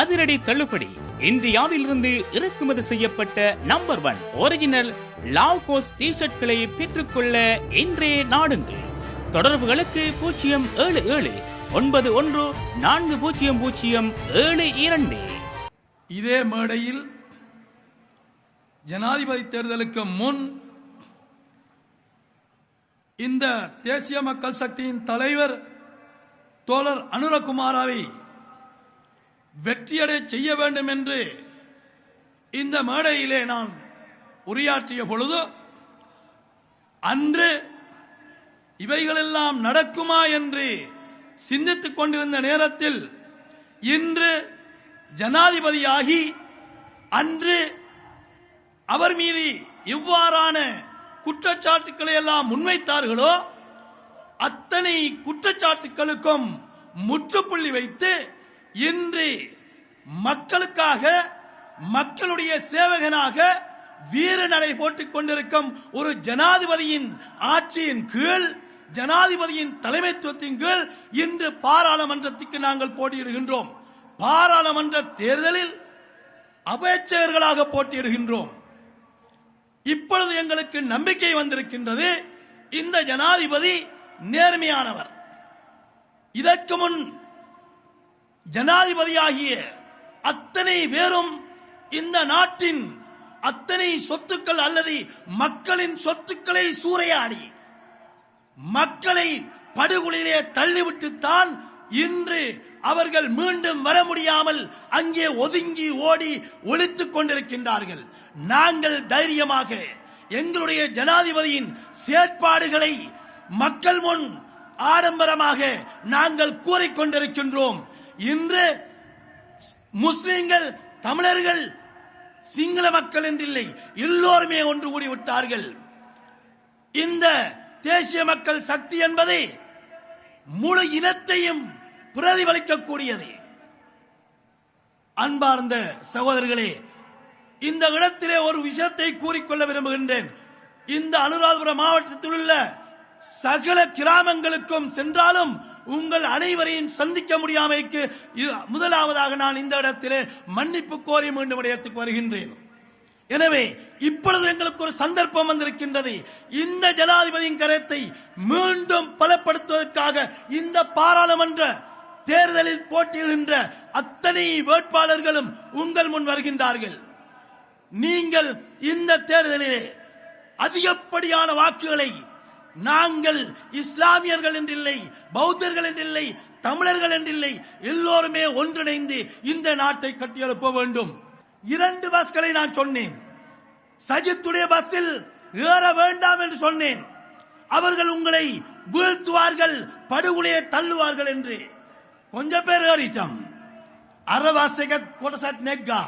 அதிரடி தள்ளுபடி. இந்தியாவிலிருந்து இறக்குமதி செய்யப்பட்ட நம்பர் ஒன் ஒரிஜினல் லாவ்கோஸ் டி ஷர்ட்களை பெற்றுக்கொள்ள இன்றே நாடுங்கள். தொடர்புகளுக்கு பூஜ்ஜியம் ஏழு ஏழு ஒன்பது ஒன்று நான்கு பூஜ்ஜியம் பூஜ்ஜியம் ஏழு இரண்டு. இதே மேடையில் ஜனாதிபதி தேர்தலுக்கு முன் இந்த தேசிய மக்கள் சக்தியின் தலைவர் தோழர் அனுரகுமாராவை வெற்றியடை செய்ய வேண்டும் என்று இந்த மேடையிலே நான் உரையாற்றிய பொழுது அன்று இவைகளெல்லாம் நடக்குமா என்று சிந்தித்துக் கொண்டிருந்த நேரத்தில் இன்று ஜனாதிபதியாகி அன்று அவர் மீது இவ்வாறான குற்றச்சாட்டுக்களை எல்லாம் முன்வைத்தார்களோ அத்தனை குற்றச்சாட்டுகளுக்கும் முற்றுப்புள்ளி வைத்து இன்று மக்களுக்காக மக்களுடைய சேவகனாக வீர நடை போட்டுக் கொண்டிருக்கும் ஒரு ஜனாதிபதியின் ஆட்சியின் கீழ் ஜனாதிபதியின் தலைமைத்துவத்தின் கீழ் இன்று பாராளுமன்றத்துக்கு நாங்கள் போட்டியிடுகின்றோம். பாராளுமன்ற தேர்தலில் அபேட்சகர்களாக போட்டியிடுகின்றோம். இப்பொழுது எங்களுக்கு நம்பிக்கை வந்திருக்கின்றது இந்த ஜனாதிபதி நேர்மையானவர். இதற்கு முன் ஜனாதிபதியாகிய அத்தனை பேரும் இந்த நாட்டின் அத்தனை சொத்துக்கள் அல்லது மக்களின் சொத்துக்களை சூறையாடி மக்களை படுகொலிலே தள்ளிவிட்டுத்தான் இன்று அவர்கள் மீண்டும் வர முடியாமல் அங்கே ஒதுங்கி ஓடி ஒழித்துக் கொண்டிருக்கின்றார்கள். நாங்கள் தைரியமாக எங்களுடைய ஜனாதிபதியின் செயற்பாடுகளை மக்கள் முன் ஆடம்பரமாக நாங்கள் கூறிக்கொண்டிருக்கின்றோம். இன்று முஸ்லிம்கள் தமிழர்கள் சிங்கள மக்கள் என்றில்லை எல்லோருமே ஒன்று கூடி விட்டார்கள். இந்த தேசிய மக்கள் சக்தி என்பது முழு இனத்தையும் பிரதிபலிக்கக்கூடியது. அன்பார்ந்த சகோதரர்களே இந்த இடத்திலே ஒரு விஷயத்தை கூறிக்கொள்ள விரும்புகின்றேன். இந்த அனுராதபுரம் மாவட்டத்தில் உள்ள சகல கிராமங்களுக்கும் சென்றாலும் உங்கள் அனைவரையும் சந்திக்க முடியாமைக்கு இது- முதலாவதாக நான் இந்த இடத்திலே மன்னிப்பு கோரி மீண்டும் இடத்துக்கு வருகின்றேன். எனவே இப்பொழுது எங்களுக்கு ஒரு சந்தர்ப்பம் வந்திருக்கின்றது. இந்த ஜனாதிபதியின் கருத்தை மீண்டும் பலப்படுத்துவதற்காக இந்த பாராளுமன்ற தேர்தலில் போட்டியிடுகின்ற அத்தனை வேட்பாளர்களும் உங்கள் முன் வருகின்றார்கள். நீங்கள் இந்த தேர்தலிலே அதிகப்படியான வாக்குகளை நாங்கள் இஸ்லாமியர்கள் என்றில்லை பௌத்தர்கள் என்றில்லை தமிழர்கள் என்றில்லை எல்லோருமே ஒன்றிணைந்து இந்த நாட்டை கட்டியெழுப்ப வேண்டும். இரண்டு பஸ்களை நான் சொன்னேன். சஜித்துடைய பஸ்ஸில் ஏற வேண்டாம் என்று சொன்னேன். அவர்கள் உங்களை வீழ்த்துவார்கள் படுகொலையை தள்ளுவார்கள் என்று. கொஞ்ச பேர் ஏறிட்டோம். அரவாசிக கொடசாட் நெக்கா.